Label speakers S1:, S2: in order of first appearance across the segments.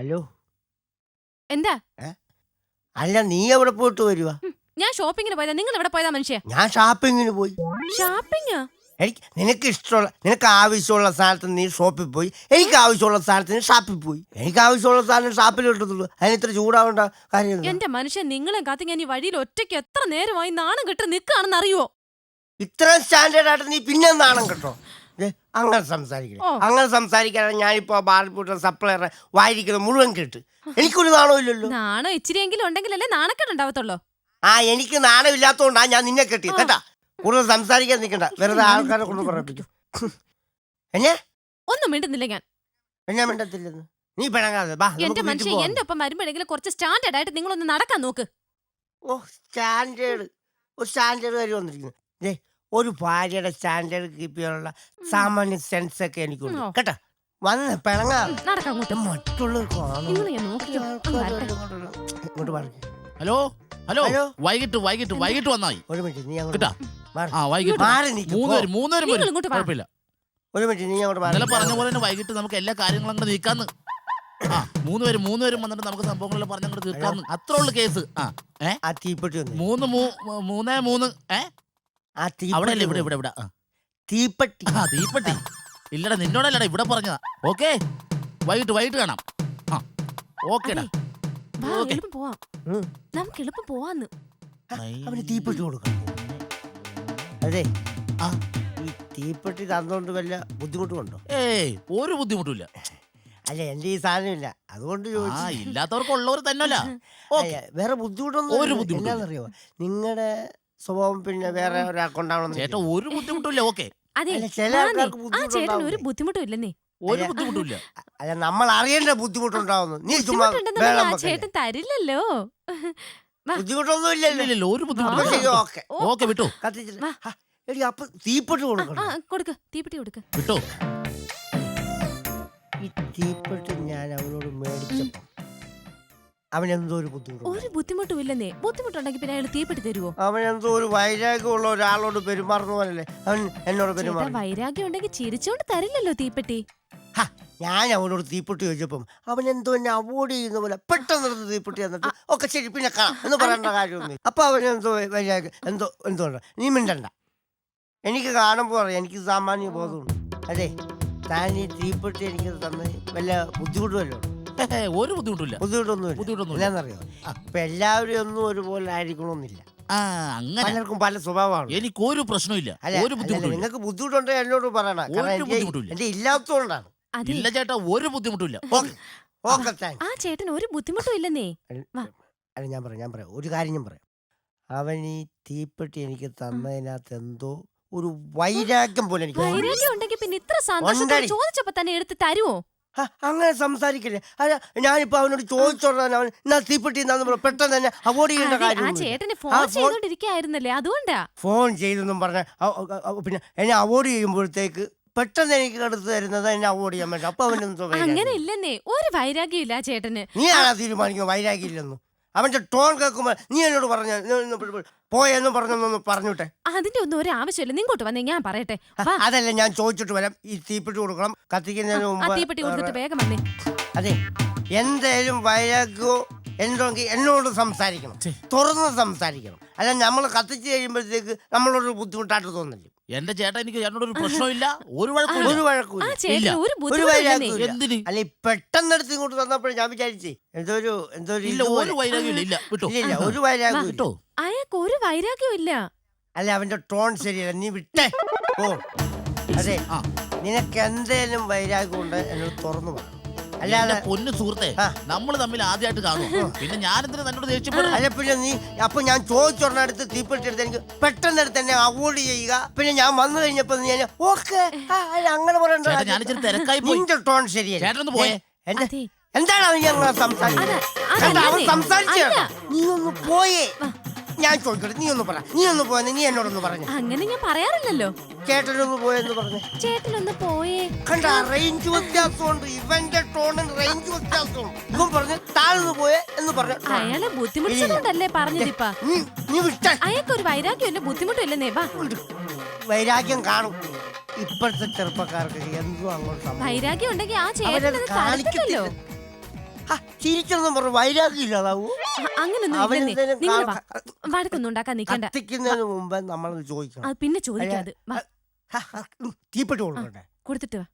S1: Hello
S2: എന്താ?
S1: അല്ല നീ എവിടെ പോയിട്ട് വരുവാ?
S2: ഞാൻ ഷോപ്പിങ്ങിന് പോയതാ. നിങ്ങൾ എവിടെ പോയതാ മനുഷ്യ?
S1: ഞാൻ ഷോപ്പിങ്ങിന് പോയി.
S2: ഷോപ്പിംഗ്
S1: എനിക്ക് നിനക്ക് ഇഷ്ടമുള്ള നിനക്ക് ആവശ്യമുള്ള സാധനത്തിന് നീ ഷോപ്പിൽ പോയി. എനിക്ക് ആവശ്യമുള്ള സാധനത്തിന് ഷാപ്പിൽ പോയി. എനിക്ക് ആവശ്യമുള്ള സാധനം ഷാപ്പിൽ കിട്ടത്തുള്ളൂ അതിന് ഇത്ര ചൂടാവേണ്ട കാര്യം
S2: എന്റെ മനുഷ്യൻ നിങ്ങളെ കാത്തി ഞാൻ ഈ വഴിയിൽ ഒറ്റയ്ക്ക് എത്ര നേരമായി നാണം കിട്ടി നിൽക്കുകയാണെന്ന് അറിയുമോ
S1: ഇത്രയും സ്റ്റാൻഡേർഡ് ആയിട്ട് നീ പിന്നെ നാണം കേട്ടോ? അങ്ങനെ സംസാരിക്കണം
S2: ഓ.
S1: അങ്ങനെ സംസാരിക്കാതെ ഞാനിപ്പോ ബാലപ്പൂട്ട സപ്ലയർ സപ്ലയറെ വായിരിക്കുന്നത് മുഴുവൻ കേട്ട്. എനിക്കൊരു നാണമില്ലല്ലോ
S2: നാണം ഇച്ചിരിയെങ്കിലും ഉണ്ടെങ്കിലല്ലേ നാണക്കേട് ഉണ്ടാവത്തുള്ളൂ.
S1: ആ എനിക്ക് നാണമില്ലാത്തോണ്ടാ ഞാൻ നിന്നെ കെട്ടി കേട്ടാ? കൂടുതൽ സംസാരിക്കാൻ നിൽക്കണ്ട. വെറുതെ ആൾക്കാരെ കൊണ്ട് പറയിപ്പിക്കും. എന്നെ?
S2: ഒന്നും മിണ്ടുന്നില്ല ഞാൻ.
S1: എന്നാ മിണ്ടത്തില്ലെന്ന്. നീ പിണങ്ങാതെ ബാ
S2: എന്റെ മനുഷ്യൻ. എന്റെ ഒപ്പം വരുമ്പോഴെങ്കിലും കുറച്ച് സ്റ്റാൻഡേർഡ് ആയിട്ട് നിങ്ങളൊന്ന് നടക്കാൻ നോക്ക്.
S1: ഓ സ്റ്റാൻഡേർഡ്. ഒരു സ്റ്റാൻഡേർഡ് കാര്യം വന്നിരിക്കുന്നു. ഒരു ഭാര്യയുടെ സ്റ്റാൻഡേർഡ് കീപ്പ് ചെയ്യാനുള്ള സാമാന്യ സെൻസ് ഒക്കെ എനിക്കുണ്ട് കേട്ടോ? വന്ന്
S2: അങ്ങോട്ട്.
S1: മറ്റുള്ളവർ ഇങ്ങോട്ട് പറഞ്ഞു
S3: ഹലോ? ഹലോ?
S1: ഹലോ.
S3: വൈകിട്ട് വൈകിട്ട് വൈകിട്ട് വന്നായി.
S1: ഒരു മിനിറ്റ് നീ അങ്ങോട്ട്
S3: കേട്ടാ?
S1: മാറ്.
S3: ആ വൈകിട്ട്.
S1: മാറി നിൽക്ക്, പോ.
S3: പേര് മൂന്ന്
S2: നിങ്ങൾ
S3: വരും
S2: ഇങ്ങോട്ട് വാ.
S3: കുഴപ്പമില്ല.
S1: ഒരു മിനിറ്റ് നീ അങ്ങോട്ട്
S3: ഇന്നലെ
S1: മാറി.
S3: പറഞ്ഞ പോലെ തന്നെ വൈകിട്ട് നമുക്ക് എല്ലാ കാര്യങ്ങളും അങ്ങോട്ട് നീക്കാന്ന്. ആ മൂന്ന് മൂന്നുപേരും മൂന്ന് പേരും വന്നിട്ട് നമുക്ക് സംഭവങ്ങളെല്ലാം പറഞ്ഞങ്ങോട്ട് തീർക്കാന്ന്. അത്ര ഉള്ളു കേസ്. ആ ഏ?
S1: ആ തീപ്പെട്ടി ഒന്ന്
S3: മൂന്ന് മൂ- മൂന്നേ മൂന്ന് ഏ?
S1: ആ
S3: അവിടെ അല്ലേ
S1: തീപ്പെട്ടി
S3: ഇവിടെ ഇവിടെ ഇവിടെ. ആ.
S1: തീപ്പെട്ടി.
S3: ആ തീപ്പെട്ടി. ഇല്ലടാ നിന്നോടല്ലടാ ഇവിടെ പറഞ്ഞതാ. ഓക്കെ? വൈകിട്ട് വൈകിട്ട് കാണാം. ആ ഓക്കേടാ.
S2: അതെ. വാ,
S3: ഓക്കേ.
S2: എളുപ്പം പോവാം.
S1: ഉം.
S2: നമുക്ക് എളുപ്പം പോവാന്ന്.
S1: അവന് തീപ്പെട്ടി കൊടുക്കണം. അതെ.
S3: ആ.
S1: ഈ തീപ്പെട്ടി തന്നോണ്ട് വല്ല ബുദ്ധിമുട്ടുമുണ്ടോ
S3: ഏയ് ഒരു ബുദ്ധിമുട്ടില്ല
S1: അല്ല എന്റെ ഈ സാധനമില്ല. അതുകൊണ്ട്
S3: ആ
S1: ചോദിച്ചു
S3: ഇല്ലാത്തവർക്ക് ഉള്ളവർ തന്നെയല്ല ഓക്കെ.
S1: വേറെ ബുദ്ധിമുട്ടൊന്നും
S3: ഒരു
S1: ഇല്ല.
S3: ബുദ്ധിമുട്ടും
S1: നിങ്ങളുടെ സ്വഭാവം പിന്നെ വേറെ ഒരാൾക്കുണ്ടാവണം
S3: ചേട്ടാ ഒരു ബുദ്ധിമുട്ടില്ല ഓക്കെ.
S2: അതെ
S1: അല്ല ചില. ആൾക്കാർക്ക്
S2: ആ ചേട്ടന് ഒരു
S1: ബുദ്ധിമുട്ടുണ്ടാവും
S2: ബുദ്ധിമുട്ടും ഇല്ലെന്നേ.
S3: ഒരു
S1: അല്ല.
S3: ബുദ്ധിമുട്ടില്ല
S1: അല്ല നമ്മൾ അറിയേണ്ട ബുദ്ധിമുട്ടുണ്ടാവുന്നു. നീ ചുമ്മാ
S2: ആ
S1: വെക്കല്ലേ.
S2: ചേട്ടൻ തരില്ലല്ലോ. വാ.
S1: ബുദ്ധിമുട്ടൊന്നും ഇല്ലല്ലോ.
S3: ഇല്ലല്ലോ ഒരു
S1: അപ്പൊ
S3: ബുദ്ധിമുട്ടില്ല
S1: ഓക്കെ.
S2: ഓ,
S3: ഓക്കെ വിട്ടോ.
S1: കത്തിച്ചിട്ട്.
S2: വാ.
S1: ഹാ, എടി അപ്പൊ തീപ്പെട്ടി
S2: ആ,
S1: കൊടുക്കണം
S2: ആ, കൊടുക്ക്. തീപ്പെട്ടി കൊടുക്ക്.
S3: വിട്ടോ.
S1: ഈ തീപ്പെട്ടി ഞാൻ അവനോട് മേടിച്ചപ്പോ അവനെന്തോ ഒരു ബുദ്ധിമുട്ട്
S2: ഒരു ബുദ്ധിമുട്ടും ഇല്ലെന്നേ ബുദ്ധിമുട്ടുണ്ടെങ്കിൽ പിന്നെ അയാൾ തീപ്പെട്ടി തരുവോ?
S1: എന്തോ ഒരു വൈരാഗ്യമുള്ള ഒരാളോട് പെരുമാറുന്ന പോലല്ലേ അവൻ എന്നോട്
S2: ചേട്ടാ വൈരാഗ്യം ഉണ്ടെങ്കിൽ ചിരിച്ചോണ്ട് തരില്ലല്ലോ തീപ്പെട്ടി.
S1: ഹാ, ഞാൻ അവനോട് തീപ്പെട്ടി ചോദിച്ചപ്പം അവൻ എന്തോ എന്നെ അവോയ്ഡ് ചെയ്യുന്ന പോലെ പെട്ടെന്ന് എടുത്ത് തീപ്പെട്ടി എന്നിട്ട് ഒക്കെ ശരി പിന്നെ കാണാം എന്ന് പറയേണ്ട കാര്യമൊന്നും അപ്പൊ അവൻ എന്തോ വൈരാഗ്യം എന്തോ എന്തോ ഉണ്ട്. നീ മിണ്ടണ്ട. എനിക്ക് കാണുമ്പോൾ അറിയാം എനിക്ക് സാമാന്യ ബോധമുണ്ട്. അതെ താൻ ഈ തീപ്പെട്ടി എനിക്ക് തന്ന വല്ല ബുദ്ധിമുട്ട് വല്ലതും ഉണ്ടോ?
S3: ഒരു ബുദ്ധിമുട്ടില്ല
S1: ബുദ്ധിമുട്ടൊന്നും
S3: ബുദ്ധിമുട്ടൊന്നുമില്ല.
S1: എന്നാന്നറിയോ ഇപ്പൊ എല്ലാവരും ഒന്നും ഒരുപോലെ ആയിരിക്കണമെന്നില്ല
S3: ആ അങ്ങനെ
S1: പലർക്കും പല സ്വഭാവമാണ്.
S3: എനിക്ക് ഒരു പ്രശ്നമില്ല
S1: അല്ല
S3: ഒരു ബുദ്ധിമുട്ടില്ല
S1: നിങ്ങൾക്ക് ബുദ്ധിമുട്ടുണ്ടോ എന്നോട് പറയണം? കാരണം
S3: ഒരു
S1: എനിക്ക്
S3: ബുദ്ധിമുട്ടുമില്ല.
S1: എന്റെ ഇല്ലാത്തതുകൊണ്ടാണ്.
S2: അതെ.
S3: ഇല്ല ചേട്ടാ ഒരു ബുദ്ധിമുട്ടില്ല
S1: ഓക്കെ. Okay thanks.
S2: ആ ചേട്ടൻ ഒരു ബുദ്ധിമുട്ടും ഇല്ലെന്നേ വാ.
S1: അല്ല ഞാൻ പറയാം ഞാൻ പറയാം. ഒരു കാര്യം ഞാൻ പറയാം. അവൻ ഈ തീപ്പെട്ടി എനിക്ക് തന്നതിനകത്ത് എന്തോ ഒരു വൈരാഗ്യം പോലെ എനിക്ക്.
S2: വൈരാഗ്യം ഉണ്ടെങ്കിൽ പിന്നെ ഇത്ര സന്തോഷത്തോടെ
S1: ഉണ്ടടി.
S2: ചോദിച്ചപ്പോ തന്നെ എടുത്ത് തരുവോ?
S1: ഹ, അങ്ങനെ സംസാരിക്കില്ലേ അല്ല ഞാനിപ്പോ അവനോട് ചോദിച്ചോണ്ടാണ് അവൻ എന്നാ തീപ്പെട്ടി എന്നാന്ന് പറഞ്ഞു പെട്ടെന്ന് തന്നെ അവോയ്ഡ് ചെയ്യേണ്ട
S2: ആ
S1: കാര്യം
S2: ഫോൺ
S1: ഫോൺ-
S2: അതുകൊണ്ടാ.
S1: ഫോൺ ചെയ്തെന്നും പറഞ്ഞ പിന്നെ എന്നെ അവോയ്ഡ് ചെയ്യുമ്പോഴത്തേക്ക് പെട്ടെന്ന് എനിക്ക് എടുത്ത് തരുന്നത് എന്നെ അവോയ്ഡ് ചെയ്യാൻ പറ്റും. അപ്പൊ അവനൊന്നും
S2: അങ്ങനെ
S1: വൈരാഗ്യം.
S2: ഇല്ലെന്നേ. ഒരു വൈരാഗ്യം ഇല്ല ആ ചേട്ടന്.
S1: നീ ആണാ തീരുമാനിക്കുന്നത് വൈരാഗ്യമില്ലെന്ന്? അവന്റെ ടോൺ കേൾക്കുമ്പോ നീ എന്നോട് പറഞ്ഞ പോയെന്ന് പറഞ്ഞൊന്നും പറഞ്ഞോട്ടെ.
S2: അതിന്റെ ഒന്നും ഒരു ആവശ്യമില്ല. നിങ്ങോട്ട് വന്നേ ഞാൻ പറയട്ടെ.
S1: അതല്ല ഞാൻ ചോദിച്ചിട്ട് വരാം. ഈ തീപ്പെട്ടി കൊടുക്കണം. കത്തിക്കുന്നതിന് മുമ്പ്
S2: തീപ്പെട്ടി കൊടുത്തിട്ട് വേഗം വന്നേ.
S1: അതെ എന്തേലും വയകോ എന്തെങ്കിൽ എന്നോട് സംസാരിക്കണം. തുറന്ന് സംസാരിക്കണം. അല്ല നമ്മൾ കത്തിച്ച് കഴിയുമ്പോഴത്തേക്ക് നമ്മളോട് ബുദ്ധിമുട്ടായിട്ട് തോന്നില്ല.
S3: എന്റെ ചേട്ടാ എനിക്ക് ചേട്ടനോട് ഒരു പ്രശ്നമില്ല ഒരു
S1: ഒരു
S3: വഴക്കും
S2: ആ ചേട്ടന്. ഒരു
S1: ഒരു
S2: ബുദ്ധിമുട്ടും
S1: വൈരാഗ്യവും
S2: ഇല്ലെന്നേ
S1: ഇല്ല.
S3: എന്തിന്?
S1: അല്ല ഈ പെട്ടെന്ന് എടുത്ത് ഇങ്ങോട്ട് തന്നപ്പോഴും ഞാൻ വിചാരിച്ചേ എന്തോ ഒരു എന്തോ ഒരു
S3: ഇല്ല. ഒരു വൈരാഗ്യം ഇല്ല വിട്ടോ.
S1: ഇല്ല ഇല്ല ഒരു വൈരാഗ്യം ഇല്ല.
S3: വിട്ടോ.
S2: അയാൾക്ക് ഒരു വൈരാഗ്യം ഇല്ല.
S1: അല്ല അവന്റെ ടോൺ ശരിയല്ല. നീ വിട്ടേ. ഓ അതെ
S3: ആ
S1: നിനക്ക് എന്തേലും വൈരാഗ്യം ഉണ്ട് എന്നോട് തുറന്നു പറ. അല്ലാതെ
S3: പൊന്നു സുഹൃത്തെ നമ്മൾ തമ്മിൽ ആദ്യമായിട്ട് കാണും. പിന്നെ ഞാൻ എന്തിനാ തന്നോട് ദേഷ്യപ്പെടും
S1: അല്ല പിന്നെ നീ അപ്പൊ ഞാൻ ചോദിച്ചൊരെണ്ണം എടുത്ത് തീപ്പെട്ടി എടുത്ത് എനിക്ക് പെട്ടെന്ന് എടുത്ത് എന്നെ അവോയ്ഡ് ചെയ്യുക. പിന്നെ ഞാൻ വന്നു കഴിഞ്ഞപ്പോ നീ ഓക്കെ അങ്ങനെ പറയണ്ട.
S3: ചേട്ടാ ഞാൻ ഇച്ചിരി തിരക്കായി പോയി.
S1: നിന്റെ ടോൺ ശരിയല്ല.
S3: ചേട്ടനൊന്ന് പോയേ.
S2: അതെ.
S1: എന്താണ് അവൻ ഞങ്ങൾ സംസാരിച്ചത്?
S2: അത-
S1: അവൻ. സംസാരിച്ചു
S2: അല്ല.
S1: നീ ഒന്ന് പോയേ. ഞാൻ ചോദിക്കട്ടെ നീ ഒന്ന് പറ. നീ ഒന്ന് പോയെന്ന് നീ എന്നോടൊന്ന് പറഞ്ഞു.
S2: അങ്ങനെ ഞാൻ പറയാറില്ലല്ലോ.
S1: ചേട്ടനൊന്ന് പോയെന്ന് പറഞ്ഞു.
S2: ചേട്ടനൊന്ന് പോയേ.
S1: കണ്ട റേഞ്ച് വ്യത്യാസമുണ്ട്. ഇവന്റെ ടോണിന് റേഞ്ച് വ്യത്യാസമുണ്ട്. ഇവൻ പറഞ്ഞു താഴ്ന്നു പോയെ എന്ന് പറഞ്ഞു.
S2: അയാളെ ബുദ്ധിമുട്ടിച്ചതുകൊണ്ടല്ലേ പറഞ്ഞതിപ്പ?
S1: നീ വിട്ട.
S2: അയാൾക്ക് ഒരു വൈരാഗ്യം ഇല്ല ബുദ്ധിമുട്ടും ഇല്ലെന്നേ വാ
S1: വൈരാഗ്യം കാണും. ഇപ്പോഴത്തെ ചെറുപ്പക്കാർക്ക് എന്തോ അങ്ങോട്ട്.
S2: വൈരാഗ്യം ഉണ്ടെങ്കിൽ ആ ചേട്ടനത് തരത്തില്ലല്ലോ
S1: കാണിക്കത്തില്ല. ഹ, ചിരിച്ചെന്നും പറഞ്ഞു വൈരാഗ്യം ഇല്ലാതാവൂ
S2: അങ്ങനൊന്നും
S1: അവൻ
S2: ഇല്ലെന്നേ.
S1: എന്തേലും
S2: നിങ്ങൾ വാ.
S1: കാ-
S2: വഴക്കൊന്നും ഉണ്ടാക്കാൻ നിൽക്കണ്ട.
S1: കത്തിക്കുന്നതിന് മുമ്പ് നമ്മൾ ചോദിക്കണം.
S2: അത് പിന്നെ ചോദിക്കാതെ വാ.
S1: ഹ, ഹ, ഉം, തീപ്പെട്ടി കൊടുക്കട്ടെ.
S2: കൊടുത്തിട്ട് വാ.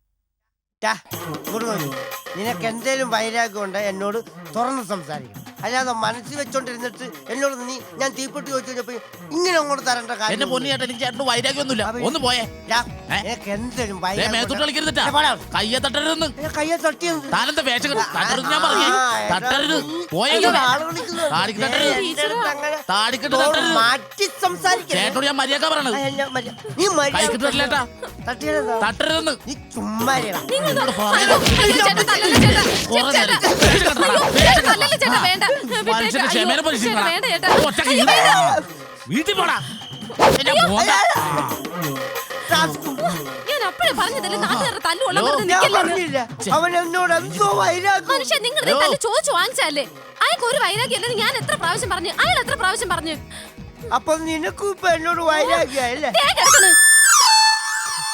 S1: ടാ, ഇങ്ങോട്ട് വരൂ. നിനക്ക് എന്തേലും വൈരാഗ്യം ഉണ്ട് എന്നോട് തുറന്ന് സംസാരിക്കണം. അല്ലാതെ മനസ്സിൽ വെച്ചോണ്ടിരുന്നിട്ട് എന്നോട് നീ ഞാൻ തീപ്പെട്ടി ചോദിച്ചു കഴിഞ്ഞപ്പോ ഇങ്ങനെ അങ്ങോട്ട് തരണ്ട
S3: എന്റെ
S1: കാര്യം
S3: പൊന്നു ചേട്ടൻ എനിക്ക് ചേട്ടന് വൈരാഗ്യമൊന്നുമില്ല. ഒന്ന് പോയേ. ഏ? ദേ, മേത്തോട്ട്. കയ്യെ തട്ടരുതെന്ന്.
S1: കയ്യെ തട്ടിയത്
S3: താനെന്താ വേഷം കെട്ടി- തട്ടരുത് ഞാൻ പറഞ്ഞു തട്ടരുത്. പോയെങ്കിൽ
S1: അയ്യോ, ആൾ വിളിക്കുന്നു.
S3: താടിക്ക് തട്ടരുത്.
S1: എന്റെ അടുത്ത് അങ്ങനെ
S3: താടിക്കിട്ട് തട്ടരുത്.
S1: മാറ്റി സംസാരിക്കരുത്.
S3: ചേട്ടനോട് ഞാൻ മര്യാദ പറയണത്.
S1: നീ മര്യാദ
S3: കൈക്കിട്ട് തട്ടില്ലേട്ടാ
S1: തട്ടിയതെന്താ?
S3: തട്ടരുതെന്ന്.
S1: നീ ചുമ്മാ ഇരുടാ.
S3: നിന്നോട്
S2: അയ്യോ, ചേട്ടാ, തല്ലല്ലേ ചേട്ടാ.
S3: കുറേ
S2: ചേട്ടാ,
S3: വേഷം കെട്ടണം,
S2: അയ്യോ,
S3: വേഷം
S2: ചേട്ടാ, തല്ലല്ലേ ചേട്ടാ, വേണ്ട.
S3: മനുഷ്യന്റെ. ക്ഷമേനെ പരീക്ഷിക്കണം.
S2: വേണ്ട ചേട്ടാ.
S3: ഒറ്റയ്ക്ക് ഇരുന്ന് വീട്ടിൽ പോടാ.
S2: ഞാൻ അപ്പഴേ പറഞ്ഞതല്ലേ നാട്ടുകാരുടെ തല്ലുള്ള
S3: ഹലോ,
S1: ഞാൻ പറഞ്ഞില്ല. അവൻ എന്നോട് എന്തോ വൈരാഗ്യം.
S2: മനുഷ്യൻ നിങ്ങളുടെ
S3: ഹലോ.
S2: തല്ല് ചോദിച്ചു വാങ്ങിച്ചല്ലേ അയാൾക്ക് ഒരു ഞാൻ എത്ര പ്രാവശ്യം പറഞ്ഞു? അയാൾ എത്ര പ്രാവശ്യം പറഞ്ഞു?
S1: അപ്പൊ നിനക്കും ഇപ്പൊ എന്നോട് വൈരാഗ്യല്ലേ
S2: ദേ കിടക്കണ്.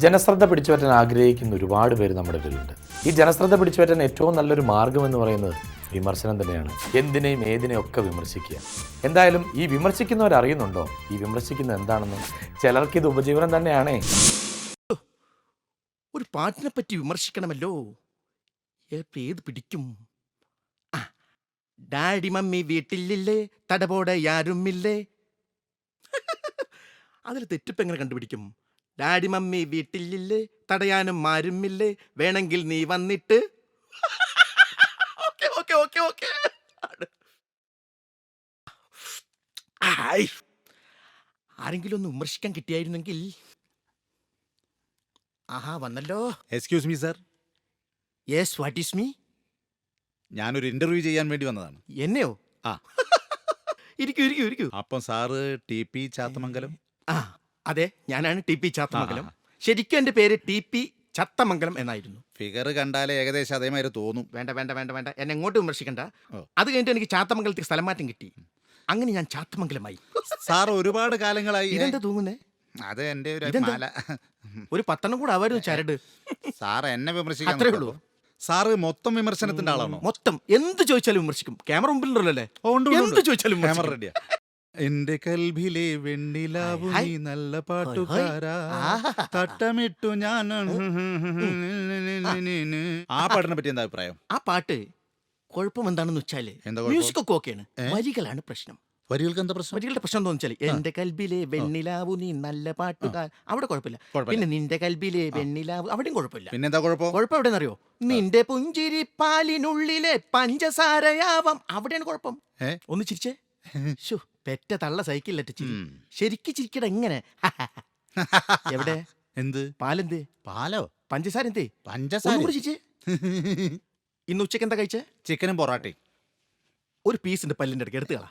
S4: ജനശ്രദ്ധ പിടിച്ചുപറ്റാൻ ആഗ്രഹിക്കുന്ന ഒരുപാട് പേര് നമ്മുടെ ഇടയിലുണ്ട്. ഈ ജനശ്രദ്ധ പിടിച്ചുപറ്റാൻ ഏറ്റവും നല്ലൊരു മാർഗം എന്ന് പറയുന്നത് വിമർശനം തന്നെയാണ്. എന്തിനേയും ഏതിനെയും ഒക്കെ വിമർശിക്കുക. എന്തായാലും ഈ വിമർശിക്കുന്നവർ അറിയുന്നുണ്ടോ? ഈ വിമർശിക്കുന്നത് എന്താണെന്ന്? ചിലർക്ക് ഇത് ഉപജീവനം തന്നെയാണേ.
S5: ഒരു പാട്ടിനെ പറ്റി വിമർശിക്കണമല്ലോ. ഏത് പിടിക്കും? ആ, ഡാഡി മമ്മി വീട്ടിലില്ലേ? തടപോടെ യാരുമില്ലേ? അതിൽ തെറ്റിപ്പ് എങ്ങനെ കണ്ടുപിടിക്കും? ഡാഡി മമ്മി വീട്ടിലില്ലേ? തടയാനും ആരുമില്ലേ? വേണമെങ്കിൽ നീ വന്നിട്ട് ഓക്കെ ഓക്കെ ഓക്കെ ഓക്കെ ആയ്. ആരെങ്കിലും ഒന്ന് വിമർശിക്കാൻ കിട്ടിയായിരുന്നെങ്കിൽ. ആഹാ വന്നല്ലോ.
S6: Excuse me sir
S5: yes what is me
S6: ഞാനൊരു ഇന്റർവ്യൂ ചെയ്യാൻ വേണ്ടി വന്നതാണ്.
S5: എന്നെയോ?
S6: ആ.
S5: ഇരിക്കൂ ഇരിക്കൂ ഇരിക്കൂ.
S6: അപ്പം സാറ് ടി പി ചാത്തമംഗലം?
S5: ആ അതെ ഞാനാണ് ടി പി ചാത്തമംഗലം. ശരിക്കും എന്റെ പേര് ടി പി ചത്തമംഗലം എന്നായിരുന്നു.
S6: ഫിഗർ കണ്ടാലേ ഏകദേശം അതേമാതിരി തോന്നും.
S5: വേണ്ട വേണ്ട വേണ്ട വേണ്ട. എന്നെ എങ്ങോട്ട് വിമർശിക്കണ്ട. അത് കഴിഞ്ഞിട്ട് എനിക്ക് ചാത്തമംഗലത്തേക്ക് സ്ഥലം മാറ്റം കിട്ടി. അങ്ങനെ ഞാൻ ചാത്തമംഗലമായി.
S6: സാർ ഒരുപാട് കാലങ്ങളായി
S5: ഇതെന്താ തൂങ്ങുന്നേ?
S6: അത് എന്റെ ഒരു? മാല.
S5: ഒരു പത്തെണ്ണം കൂടെ ആവായിരുന്നു ചരട്.
S6: സാർ എന്നെ വിമർശിക്കാൻ
S5: അത്രേ
S6: ഉള്ളൂ. സാറ് മൊത്തം വിമർശനത്തിന്റെ ആളാണോ?
S5: മൊത്തം. എന്ത് ചോദിച്ചാലും വിമർശിക്കും. ക്യാമറ മുമ്പിലുണ്ടല്ലോ അല്ലേ എന്ത് ചോദിച്ചാലും
S6: ക്യാമറ റെഡിയാ. എന്റെ കൽഭിലെ വെണ്ണിലാവു നീ നല്ല പാട്ടുകാരാ. തട്ടമിട്ടു ഞാൻ ആ പാട്ടിനെ പറ്റി എന്താ അഭിപ്രായം?
S5: ആ പാട്ട് കുഴപ്പം എന്താണെന്ന് വെച്ചാൽ
S6: എന്താ കുഴപ്പം?
S5: മ്യൂസിക് ഒക്കെ ഓക്കെയാണ്? വരികളാണ് പ്രശ്നം.
S6: വരികൾക്ക് എന്താ പ്രശ്നം?
S5: വരികളുടെ പ്രശ്നം എന്താണെന്ന് വെച്ചാൽ എന്റെ കൽബിലെ വെണ്ണിലാവു നീ നല്ല പാട്ടുകാർ അവിടെ കുഴപ്പമില്ല.
S6: കുഴപ്പമില്ല.
S5: പിന്നെ നിന്റെ കൽബിലെ വെണ്ണിലാവു അവിടെയും കുഴപ്പമില്ല.
S6: പിന്നെന്താ കുഴപ്പം?
S5: കുഴപ്പം എവിടെയെന്നറിയോ നിന്റെ പുഞ്ചിരി പാലിനുള്ളിലെ പഞ്ചസാരയാവാം. അവിടെയാണ് കുഴപ്പം.
S6: ഏ?
S5: ഒന്ന് ചിരിച്ചേ. ശോ, പെറ്റ തള്ള സൈക്കിളിലറ്റ്
S6: ഉം.
S5: ശരിക്ക് ചിരിക്കട എങ്ങനെ എവിടെ?
S6: എന്ത്?
S5: പാലെന്ത്?
S6: പാലോ?
S5: പഞ്ചസാര എന്തേ?
S6: പഞ്ചസാര
S5: ഒന്നും കൂടി ചിരിച്ചേ. ഇന്ന് ഉച്ചയ്ക്ക് എന്താ കഴിച്ചേ?
S6: ചിക്കനും പൊറാട്ടയും.
S5: ഒരു പീസ് ഉണ്ട് പല്ലിന്റെ ഇടയ്ക്ക് എടുത്തുകളാ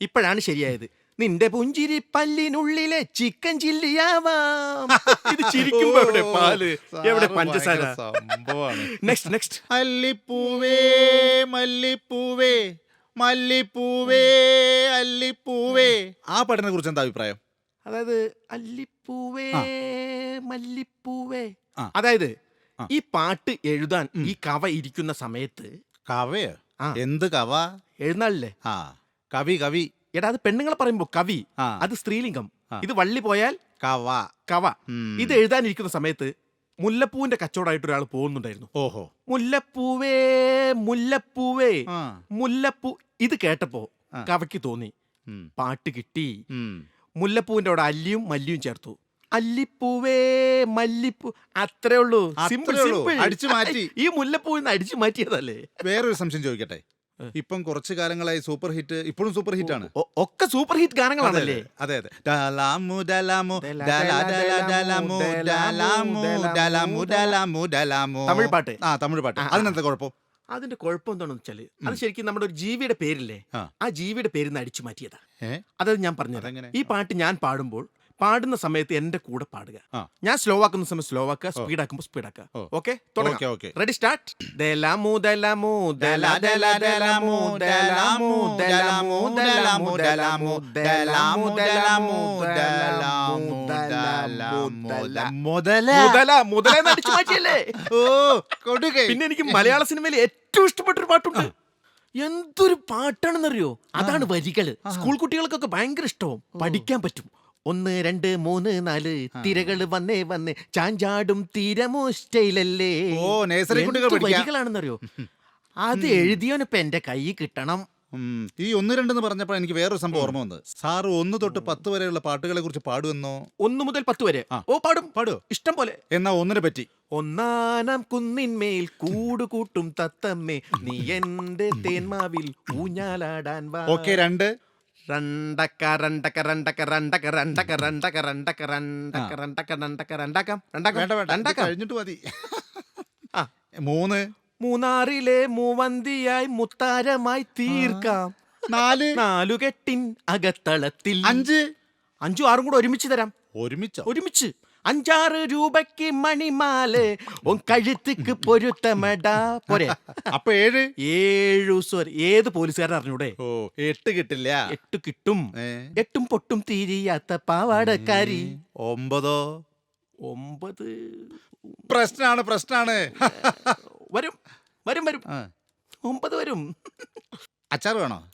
S5: ഇപ്പോഴാണ് ശരിയായത്. നിന്റെ പുഞ്ചിരി പല്ലിനുള്ളിലെ ചിക്കൻ ചില്ലിയാവാം ഇത് ചിരിക്കുമ്പോ എവിടെ പാൽ? എവിടെ പഞ്ചസാര?
S6: സംഭവമാണ്.
S5: നെക്സ്റ്റ് നെക്സ്റ്റ്
S6: അല്ലിപ്പൂവേ മല്ലിപ്പൂവേ മല്ലിപ്പൂവേ. ആ പാട്ടിനെ കുറിച്ച് എന്താ അഭിപ്രായം?
S5: അതായത് അല്ലിപ്പൂവേ. മല്ലിപ്പൂവേ. അതായത് ഈ പാട്ട് എഴുതാൻ ഈ കവ ഇരിക്കുന്ന സമയത്ത്
S6: കവയോ?
S5: ആ.
S6: എന്ത് കവ?
S5: എഴുന്നാളില്ലേ?
S6: ആ. കവി കവി.
S5: എടാ അത് പെണ്ണുങ്ങളെ പറയുമ്പോ കവി.
S6: ആ.
S5: അത് സ്ത്രീലിംഗം.
S6: ആ.
S5: ഇത് വള്ളി പോയാൽ
S6: കവ.
S5: കവ.
S6: ഉം.
S5: ഇത് എഴുതാനിരിക്കുന്ന സമയത്ത് മുല്ലപ്പൂവിന്റെ കച്ചവടമായിട്ട് ഒരാൾ പോകുന്നുണ്ടായിരുന്നു.
S6: ഓഹോ.
S5: മുല്ലപ്പൂവേ മുല്ലപ്പൂവേ.
S6: ആ.
S5: മുല്ലപ്പൂ ഇത് കേട്ടപ്പോ
S6: ആ.
S5: കവയ്ക്ക് തോന്നി. പാട്ട് കിട്ടി.
S6: മുല്ലപ്പൂവിന്റെ
S5: മുല്ലപ്പൂവിന്റെ അവിടെ അല്ലിയും മല്ലിയും ചേർത്തു. അല്ലിപ്പൂവേ മല്ലിപ്പൂ അത്രേ ഉള്ളൂ. സിമ്പിൾ. സിമ്പിൾ
S6: അടിച്ചു മാറ്റി.
S5: ഈ മുല്ലപ്പൂവിൽ നിന്ന് അടിച്ചു മാറ്റിയതല്ലേ?
S6: വേറൊരു സംശയം ചോദിക്കട്ടെ. ഇപ്പം കുറച്ചു കാലങ്ങളായി സൂപ്പർ ഹിറ്റ് ഇപ്പോഴും സൂപ്പർ ഹിറ്റ് ആണ്.
S5: ഒക്കെ സൂപ്പർ ഹിറ്റ് ഗാനങ്ങളാണല്ലേ?
S6: അതെ അതെ ഡലാമു ഡലാമു
S5: ഡല,
S6: ഡല
S5: ഡല,
S6: ഡല
S5: ഡലാമു,
S6: ഡലാമു ഡലാമു ഡലാമു ഡലാമു
S5: തമിഴ് പാട്ട്.
S6: ആ തമിഴ് പാട്ട്. അതിനെന്താ കുഴപ്പം?
S5: അതിന്റെ കുഴപ്പം എന്താണെന്ന് വെച്ചാൽ അത് ശരിക്കും നമ്മുടെ ഒരു ജീവിയുടെ പേരില്ലേ?
S6: ആ.
S5: ജീവിയുടെ നിന്ന് അടിച്ചു മാറ്റിയതാ. അതായത് ഞാൻ പറഞ്ഞത് ഈ പാട്ട് ഞാൻ പാടുമ്പോൾ പാടുന്ന സമയത്ത് എന്റെ കൂടെ പാടുക ഞാൻ സ്ലോ ആക്കുന്ന സമയത്ത് സ്ലോ ആക്കുക സ്പീഡ് ആക്കുമ്പോൾ സ്പീഡ് ആക്കുക ഓക്കെ റെഡി സ്റ്റാർട്ട് പിന്നെ എനിക്ക് മലയാള സിനിമയിൽ ഏറ്റവും ഇഷ്ടപ്പെട്ട ഒരു പാട്ടുണ്ട് എന്തൊരു പാട്ടാണെന്നറിയോ അതാണ് വരികൾ സ്കൂൾ കുട്ടികൾക്കൊക്കെ ഭയങ്കര ഇഷ്ടവും പഠിക്കാൻ പറ്റും ഒന്ന് രണ്ട് മൂന്ന് നാല്. തിരകൾ വന്നേ വന്നേ. ചാഞ്ചാടും തീരമോ സ്റ്റൈലല്ലേ
S6: ഓ, nursery കുട്ടികൾ
S5: എന്ത്
S6: പഠിക്കാം.
S5: വരികളാണെന്നറിയോ? അത് എഴുതിയവനിപ്പ എന്റെ കൈ കിട്ടണം.
S6: ഉം, ഈ ഒന്ന് രണ്ടെന്ന് പറഞ്ഞപ്പോൾ എനിക്ക് വേറൊരു സംഭവം ഓർമ്മ വന്നത്. സാറ് ഒന്ന് തൊട്ട് പത്ത് വരെയുള്ള പാട്ടുകളെ കുറിച്ച് പാടുമെന്നോ?
S5: ഒന്ന് മുതൽ പത്ത് വരെ.
S6: ആ.
S5: ഓ പാടും.
S6: പാടുവോ
S5: ഇഷ്ടം പോലെ.
S6: എന്നാ ഒന്നിനെ പറ്റി.
S5: ഒന്നാനം കുന്നിന്മേൽ കൂടുകൂട്ടും തത്തമ്മേ. നീ എന്റെ തേന്മാവിൽ ഊഞ്ഞാലാടാൻ വാ.
S6: ഓക്കെ രണ്ട്.
S5: രണ്ടക്ക രണ്ടക്ക രണ്ടക്ക രണ്ടക്ക രണ്ടക്ക രണ്ടക്ക രണ്ടക്ക രണ്ടക്ക രണ്ടക്ക രണ്ടക്ക രണ്ടാക്കാം രണ്ടാക്കാം
S6: വേണ്ട വേണ്ട. ഇത്
S5: രണ്ടാക്കാം.
S6: കഴിഞ്ഞിട്ട് മതി.
S5: ആ.
S6: മൂന്ന്.
S5: മൂന്നാറിലെ മൂവന്തിയായി മുത്താരമായി തീർക്കാം.
S6: നാല്.
S5: നാലുകെട്ടിൻ അകത്തളത്തിൽ.
S6: അഞ്ച്.
S5: അഞ്ചു ആറും കൂടെ ഒരുമിച്ച് തരാം.
S6: ഒരുമിച്ച്?
S5: ഒരുമിച്ച്. അഞ്ചാറ് രൂപയ്ക്ക് മണിമാൽ ഓൻ കഴുത്തുക്ക് പൊരുത്തമടാ. പോരെ.
S6: അപ്പൊ ഏഴ്?
S5: ഏഴു സ്വര ഏത് പോലീസുകാരൻ അറിഞ്ഞൂടെ?
S6: ഓ എട്ട് കിട്ടില്ല.
S5: എട്ട് കിട്ടും.
S6: ഏ,
S5: എട്ടും പൊട്ടും തീരിയാത്ത പാവാടക്കാരി.
S6: ഒമ്പതോ?
S5: ഒമ്പത്.
S6: പ്രശ്നാണ് പ്രശ്നാണ്.
S5: വരും വരും വരും.
S6: ആ.
S5: ഒമ്പത് വരും.
S6: അച്ചാർ വേണോ?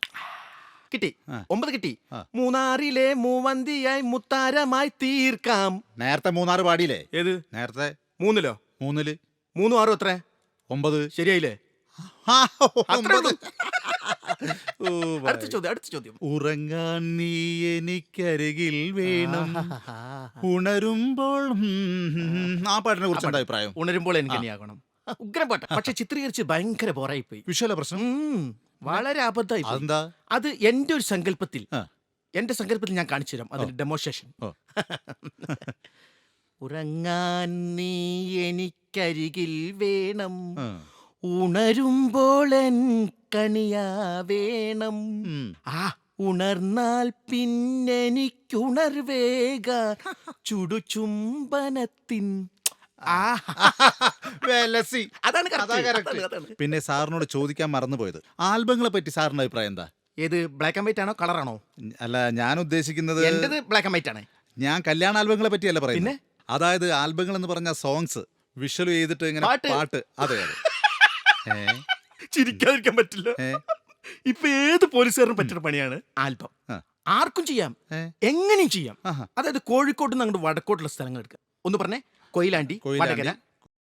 S5: കിട്ടി. ഒമ്പത് കിട്ടി. മൂന്നാറിലെ മൂവന്തിയായി മുത്താരമായി തീർക്കാം.
S6: നേരത്തെ മൂന്നാറ് പാടിയില്ലേ?
S5: ഏത്?
S6: നേരത്തെ
S5: മൂന്നിലോ?
S6: മൂന്നിൽ.
S5: മൂന്നും ആറും എത്ര
S6: ഒമ്പത്.
S5: ശരിയായില്ലേ. അടുത്ത ചോദ്യം അടുത്ത ചോദ്യം.
S6: ഉറങ്ങാൻ നീ എനിക്കരികിൽ വേണം. ഉണരുമ്പോൾ ആ പാട്ടിനെ കുറിച്ച് അഭിപ്രായം?
S5: ഉണരുമ്പോൾ എനിക്ക് ഇനിയാകണം. ഉഗ്രം പാട്ട്. പക്ഷെ ചിത്രീകരിച്ച് ഭയങ്കര ബോറായി പോയി
S6: വിഷ്വല പ്രശ്നം?
S5: വളരെ അബദ്ധമായി പോയി.
S6: അതെന്താ?
S5: അത് എന്റെ ഒരു സങ്കല്പത്തിൽ.
S6: ആ.
S5: എന്റെ സങ്കല്പത്തിൽ ഞാൻ കാണിച്ചു തരാം. അതിന്റെ ഡെമോസ്ട്രേഷൻ
S6: ഓ.
S5: ഉറങ്ങാൻ നീ എനിക്കരികിൽ വേണം.
S6: ആ,
S5: ഉണരുമ്പോൾ എൻ കണിയാ വേണം.
S6: ഉം.
S5: ആ ഉണർന്നാൽ പിന്നെനിക്കുണർവേക. ചുടുചുംബനത്തിൻ
S6: വെലസി.
S5: അതാണ് correct.
S6: പിന്നെ സാറിനോട് ചോദിക്കാൻ മറന്നുപോയത്. ആൽബങ്ങളെ പറ്റി സാറിന്റെ അഭിപ്രായം എന്താ?
S5: ഏത് ബ്ലാക്ക് ആൻഡ് വൈറ്റ് ആണോ കളറാണോ
S6: അല്ല ഞാൻ ഉദ്ദേശിക്കുന്നത്
S5: എന്റേത് ബ്ലാക്ക് ആൻഡ് വൈറ്റ് ആണ്.
S6: ഞാൻ കല്യാണ ആൽബങ്ങളെ പറ്റിയല്ല? പറയുന്നത്. അതായത് ആൽബങ്ങൾ എന്ന് പറഞ്ഞ സോങ്സ് വിഷ്വൽ ചെയ്തിട്ട് ഇങ്ങനെ
S5: പാട്ട്.
S6: പാട്ട്. അതെ അതെ. ഏ,
S5: ചിരിക്കാതിരിക്കാൻ പറ്റില്ല.
S6: ഏ,
S5: ഇപ്പൊ ഏത് പോലീസുകാരനും പറ്റുന്ന പണിയാണ്? ആൽബം.
S6: ആ.
S5: ആർക്കും ചെയ്യാം.
S6: ഏ.
S5: എങ്ങനെയും ചെയ്യാം.
S6: ആഹാ.
S5: അതായത് കോഴിക്കോട് നിന്ന് അങ്ങോട്ട് വടക്കോട്ടുള്ള സ്ഥലങ്ങൾ എടുക്കുക. ഒന്ന് പറഞ്ഞേ. കൊയിലാണ്ടി
S6: കൊയിലാണ്ടി,
S5: വടകര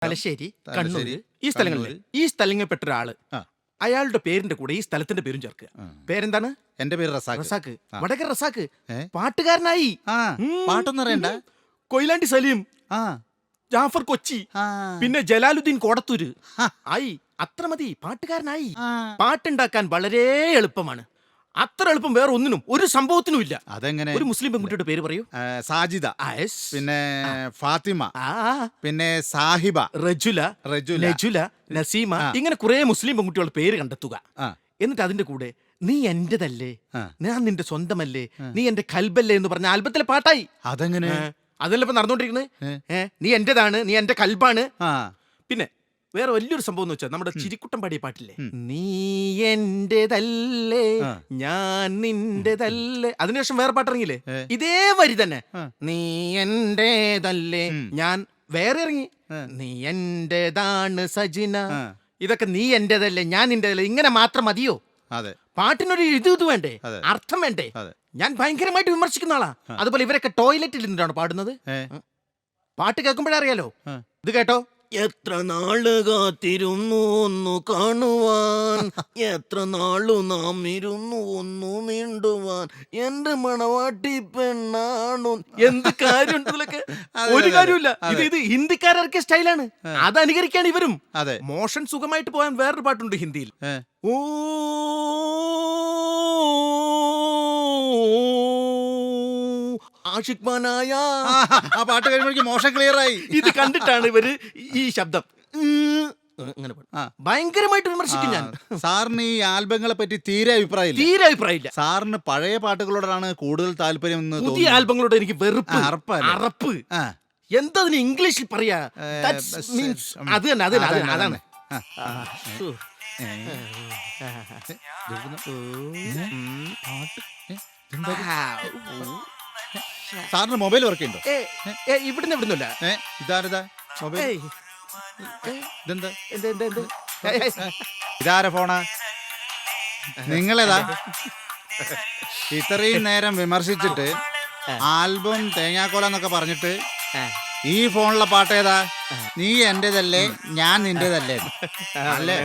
S5: തലശ്ശേരി
S6: തലശ്ശേരി,
S5: കണ്ണൂർ ഈ സ്ഥലങ്ങളിൽ ഈ സ്ഥലങ്ങളിൽ പെട്ട ഒരാൾ
S6: ആ.
S5: അയാളുടെ പേരിന്റെ കൂടെ ഈ സ്ഥലത്തിന്റെ പേരും ചേർക്കുക.
S6: ആ.
S5: പേരെന്താണ്?
S6: എന്റെ പേര് റസാഖ്
S5: റസാക്ക്.
S6: ആ.
S5: വടകര റസാക്ക്.
S6: ഏ?
S5: പാട്ടുകാരനായി.
S6: ആ.
S5: ഉം.
S6: പാട്ടൊന്നും അറിയണ്ട.
S5: കൊയിലാണ്ടി സലീം
S6: ആ.
S5: ജാഫർ കൊച്ചി
S6: ആ.
S5: പിന്നെ ജലാലുദ്ദീൻ കോടത്തൂര്. ആയി. അത്ര മതി. പാട്ടുകാരനായി.
S6: ആ.
S5: പാട്ടുണ്ടാക്കാൻ വളരെ എളുപ്പമാണ്. അത്ര എളുപ്പം വേറെ ഒന്നിനും ഒരു സംഭവത്തിനും ഇല്ല.
S6: അതെങ്ങനെ?
S5: ഒരു മുസ്ലിം പെൺകുട്ടിയുടെ പേര് പറയൂ.
S6: സാജിദ. പിന്നെ ഫാത്തിമ. പിന്നെ സാഹിബ.
S5: റജുല
S6: റജുല.
S5: നജുല നസീമ
S6: ആ.
S5: ഇങ്ങനെ കുറെ മുസ്ലിം പെൺകുട്ടികളുടെ പേര് കണ്ടെത്തുക.
S6: ആ.
S5: എന്നിട്ട് അതിന്റെ കൂടെ നീ എന്റേതല്ലേ?
S6: ആ.
S5: ഞാൻ നിന്റെ സ്വന്തമല്ലേ? നീ എന്റെ കൽബല്ലേ? എന്ന് പറഞ്ഞ ആൽബത്തിലെ പാട്ടായി.
S6: അതെങ്ങനെ?
S5: അതല്ലേ അതല്ല ഇപ്പൊ നടന്നുകൊണ്ടിരിക്കുന്നത്.
S6: ഏ,
S5: നീ എന്റേതാണ് നീ എന്റെ കൽബാണ്.
S6: ആ.
S5: പിന്നെ വേറെ വലിയൊരു സംഭവം എന്ന് വെച്ചാൽ നമ്മുടെ ചിരിക്കുട്ടൻ പാടിയ പാട്ടില്ലേ. നീ എന്റേതല്ലേ. ഞാൻ നിന്റേതല്ലേ. അതിനുശേഷം വേറെ പാട്ടിറങ്ങിയില്ലേ. ഇതേ വരി തന്നെ. നീ എന്റേതല്ലേ. ഞാൻ വേറെ ഇറങ്ങി. നീ എന്റേതാണ് സജിന. ഇതൊക്കെ നീ എന്റേതല്ലേ ഞാൻ നിന്റേതല്ലേ. ഇങ്ങനെ മാത്രം മതിയോ?
S6: അതെ.
S5: പാട്ടിനൊരു ഇത് ഇത് വേണ്ടേ. അർത്ഥം വേണ്ടേ? ഞാൻ ഭയങ്കരമായിട്ട് വിമർശിക്കുന്ന ആളാ. അതുപോലെ ഇവരൊക്കെ ടോയ്ലറ്റിൽ നിന്നിട്ടാണ് പാടുന്നത്? പാട്ട് കേൾക്കുമ്പോഴേ അറിയാലോ. ഇത് കേട്ടോ? എത്ര നാൾ കാത്തിരുന്നു ഒന്നു കാണുവാൻ? എത്ര നാളു നാം ഇരുന്നു ഒന്നു മിണ്ടുവാൻ? എന്റെ മണവാട്ടി പെണ്ണാണു? എന്ത് കാര്യമുണ്ട് ഇതിലൊക്കെ ഒരു കാര്യമില്ല ഇത്. ഇത് ഹിന്ദിക്കാരൊക്കെ സ്റ്റൈലാണ്. അത് അനുകരിക്കാണ് ഇവരും.
S6: അതെ.
S5: മോഷൻ സുഖമായിട്ട് പോകാൻ വേറൊരു പാട്ടുണ്ട് ഹിന്ദിയിൽ. ഓ ആഷിഖ് മാനായ
S6: ആ, പാട്ട് കഴിയുമ്പോഴേക്കും മോശം ക്ലിയർ ആയി.
S5: ഇത് കണ്ടിട്ടാണ് ഇവർ ഈ ശബ്ദം.
S6: അങ്ങനെ.
S5: ഭയങ്കരമായിട്ട് വിമർശിക്കും ഞാൻ.
S6: സാറിന് ഈ ആൽബങ്ങളെ പറ്റി തീരെ അഭിപ്രായമില്ല.
S5: തീരെ അഭിപ്രായമില്ല.
S6: സാറിന് പഴയ പാട്ടുകളോടാണ് കൂടുതൽ താല്പര്യം എന്ന്
S5: പുതിയ ആൽബങ്ങളോട് എനിക്ക് വെറുപ്പ് അറപ്പ്. എന്താ അതിന് ഇംഗ്ലീഷിൽ പറയാ?
S6: ഉം.
S5: അത് തന്നെ അത് തന്നെ, അതാണ്.
S6: അതന്നെ. സാറിന് മൊബൈൽ വർക്ക് ഉണ്ടോ
S5: ഇവിടുന്ന് ഇവിടുന്നല്ല.
S6: ഏ ഇതാരതാ? മൊബൈൽ? ഇതെന്താ. ഇതാര ഫോണാ? നിങ്ങളേതാ? ഇത്രയും നേരം വിമർശിച്ചിട്ട് ആൽബം തേങ്ങാക്കോല എന്നൊക്കെ പറഞ്ഞിട്ട് ഈ ഫോണിലെ പാട്ട് ഏതാ നീ എന്റേതല്ലേ ഞാൻ നിന്റേതല്ലേ. അല്ലേ.